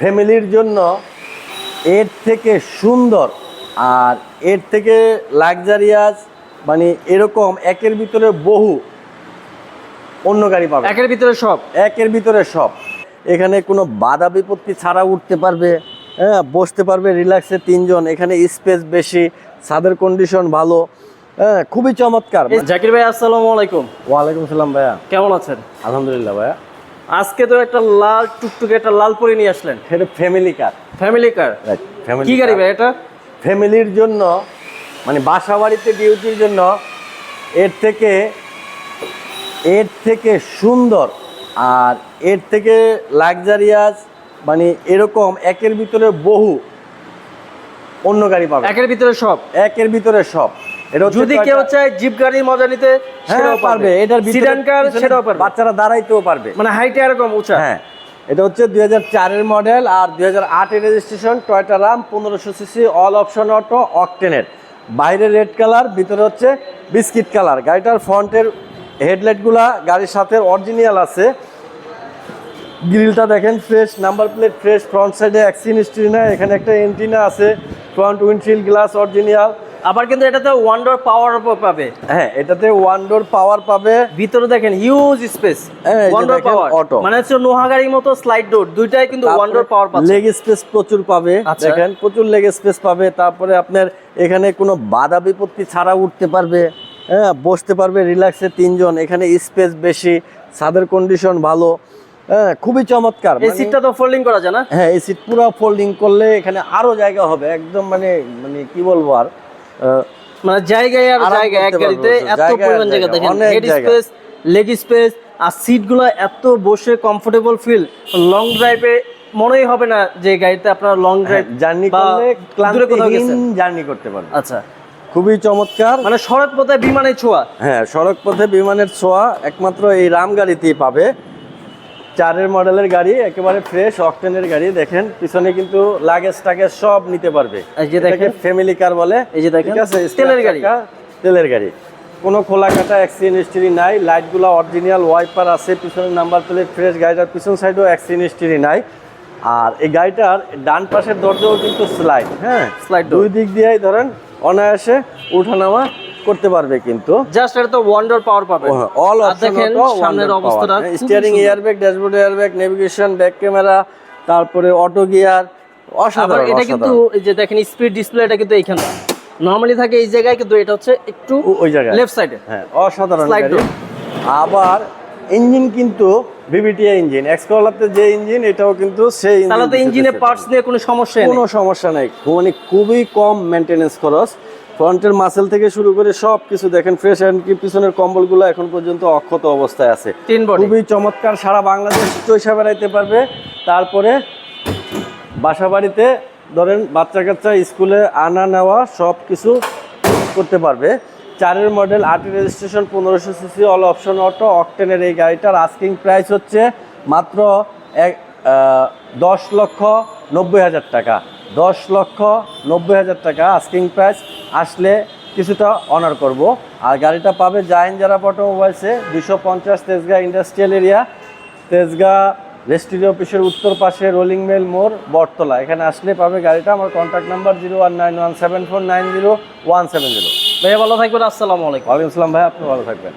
ফ্যামিলির জন্য এর থেকে সুন্দর আর এর থেকে লাক্সারিয়াস মানে এরকম একের ভিতরে বহু অন্য গাড়ি পাবে। একের ভিতরে সব? একের ভিতরে সব। এখানে কোনো বাধা বিপত্তি ছাড়া উঠতে পারবে হ্যাঁ বসতে পারবে রিল্যাক্সে তিনজন। এখানে স্পেস বেশি ছাদের কন্ডিশন ভালো হ্যাঁ খুবই চমৎকার। জাকির ভাই আসসালামু আলাইকুম। ওয়ালাইকুম সালাম ভাইয়া। কেমন আছেন? আলহামদুলিল্লাহ ভাইয়া। আজকে তো একটা লাল টুকটুকে একটা লাল পরে নিয়ে আসলেন। এটা family car family car family কি গাড়ি ভাই এটা? ফ্যামিলির জন্য মানে বাসা বাড়িতে ডিউটির জন্য এর থেকে এর থেকে সুন্দর আর এর থেকে লাক্সারিয়াস মানে এরকম একের ভিতরে বহু অন্য গাড়ি পাবে একের ভিতরে সব? একের ভিতরে সব। এটা যদি কেউ চায় জিপ গাড়ির মজা নিতে সেটাও পারবে। এটার সিডান কার সেটাও পারবে। বাচ্চারা দাঁড়াইতেও পারবে। মানে হাইটে এরকম উঁচা? হ্যাঁ এটা হচ্ছে দুই হাজার চারের মডেল আর দুই আটের রেজিস্ট্রেশন টয়টা রাম পনেরোশো সিসি অল অপশন অটো অকটেনের বাইরে রেড কালার ভিতরে হচ্ছে বিস্কিট কালার গাড়িটার ফ্রন্টের হেডলাইটগুলা গাড়ির সাথে অরিজিনাল আছে। গ্রিলটা দেখেন fresh number plate fresh front সাইডে অ্যাক্সিন হিস্ট্রি না এখানে একটা এন্টিনা আছে ফ্রন্ট উইন্ডশিল্ড গ্লাস অরিজিনাল আবার কিন্তু এটাতে ওয়ান্ডার পাওয়ার পাবে। হ্যাঁ এটাতে ওয়ান ডোর পাওয়ার পাবে। ভিতরে দেখেন হিউজ স্পেস এই যে ওয়ান্ডার পাওয়ার auto। মানে হচ্ছে নোহা গাড়ির মতো স্লাইড ডোর দুইটাই কিন্তু ওয়ান্ডার পাওয়ার পাচ্ছে। লেগ স্পেস প্রচুর পাবে। আচ্ছা। দেখেন প্রচুর লেগ স্পেস পাবে। তারপরে আপনার এখানে কোনো বাধা বিপত্তি ছাড়া উঠতে পারবে। হ্যাঁ বসতে পারবে রিল্যাক্সে তিনজন। এখানে স্পেস বেশি ছাদের কন্ডিশন ভালো। হ্যাঁ খুবই চমৎকার। এই মানে- সিটটা তো ফোল্ডিং করা যায় না? হ্যাঁ এই সিট পুরো ফোল্ডিং করলে এখানে আরও জায়গা হবে। একদম মানে মানে কি বলব আর? মানে জায়গায় আর জায়গা এক গাড়িতে এত পরিমাণ জায়গা দেখেন হেড স্পেস লেগ স্পেস আর সিটগুলো এত বসে কমফোর্টেবল ফিল লং ড্রাইভে মনেই হবে না যে গাড়িতে আপনার লং ড্রাইভ জার্নি করলে ক্লান্তিহীন জার্নি করতে পারবে আচ্ছা। খুবই চমৎকার। মানে সড়ক পথে বিমানে ছোঁয়া। হ্যাঁ সড়ক পথে বিমানের ছোঁয়া একমাত্র এই রাম গাড়িতেই পাবে। চারের মডেলের গাড়ি একেবারে ফ্রেশ অকটেনের গাড়ি দেখেন পিছনে কিন্তু লাগেজ টাগেজ সব নিতে পারবে। এই যে দেখেন। ফ্যামিলি কার বলে। এই যে দেখেন, ঠিক আছে? তেলের গাড়ি। তেলের গাড়ি। কোনো খোলা কাটা অ্যাক্সিডেন্ট হিস্ট্রি নাই লাইটগুলো অরিজিনাল ওয়াইপার আছে পিছনের নাম্বার প্লেট ফ্রেশ গাড়িটার পিছন সাইডেও অ্যাক্সিডেন্ট হিস্ট্রি নাই। আর এই গাড়িটার ডান পাশের দরজাও কিন্তু স্লাইড হ্যাঁ? স্লাইড দুই দিক দিয়েই ধরেন অনায়াসে উঠানামা করতে পারবে কিন্তু। জাস্ট এটা তো ওয়ান্ডার পাওয়ার পাবে। অল দেখেন সামনের অবস্থাটা steering. Airbag dashboard airbag navigation back camera তারপরে অটো গিয়ার অসাধারণ এটা কিন্তু এই যে দেখেন স্পিড ডিসপ্লেটা কিন্তু এইখানে। নরমালি থাকে এই জায়গায় কিন্তু এটা হচ্ছে একটু ওই জায়গায়। লেফট সাইডে হ্যাঁ অসাধারণ আবার ইঞ্জিন কিন্তু বিবিটিআই ইঞ্জিন এক্সকলাতে যে ইঞ্জিন এটাও কিন্তু সেই তাহলে তো দিয়ে ইঞ্জিনের পার্টস নিয়ে কোনো সমস্যা নেই। কোনো সমস্যা নাই। মানে খুবই কম মেনটেনেন্স খরচ। ফ্রন্টের মাসেল থেকে শুরু করে সব কিছু দেখেন ফ্রেশ অ্যান্ড কি পিছনের কম্বলগুলো এখন পর্যন্ত অক্ষত অবস্থায় আছে। খুবই চমৎকার সারা বাংলাদেশ চৈশা বেড়াইতে পারবে। তারপরে বাসা বাড়িতে ধরেন বাচ্চা কাচ্চা স্কুলে আনা নেওয়া সব কিছু করতে পারবে। চারের মডেল আটের রেজিস্ট্রেশন পনেরোশো সিসি অল অপশন অটো অকটেনের এই গাড়িটার আস্কিং প্রাইস হচ্ছে মাত্র এক দশ লক্ষ নব্বই হাজার টাকা। দশ লক্ষ নব্বই হাজার টাকা আস্কিং প্রাইস আসলে কিছুটা অনার করব। আর গাড়িটা পাবে জাইন যারা অটোমোবাইলসে দুশো পঞ্চাশ Tejgaon industrial area Tejgaon registry অফিসের উত্তর পাশে রোলিং মেল মোড় বটতলা। এখানে আসলে পাবে গাড়িটা আমার contact number zero one nine one seven four nine zero one seven zero ভাইয়া ভালো থাকবেন আসসালামু আলাইকুম। ওয়ালাইকুম আসসালাম ভাই আপনি ভালো থাকবেন।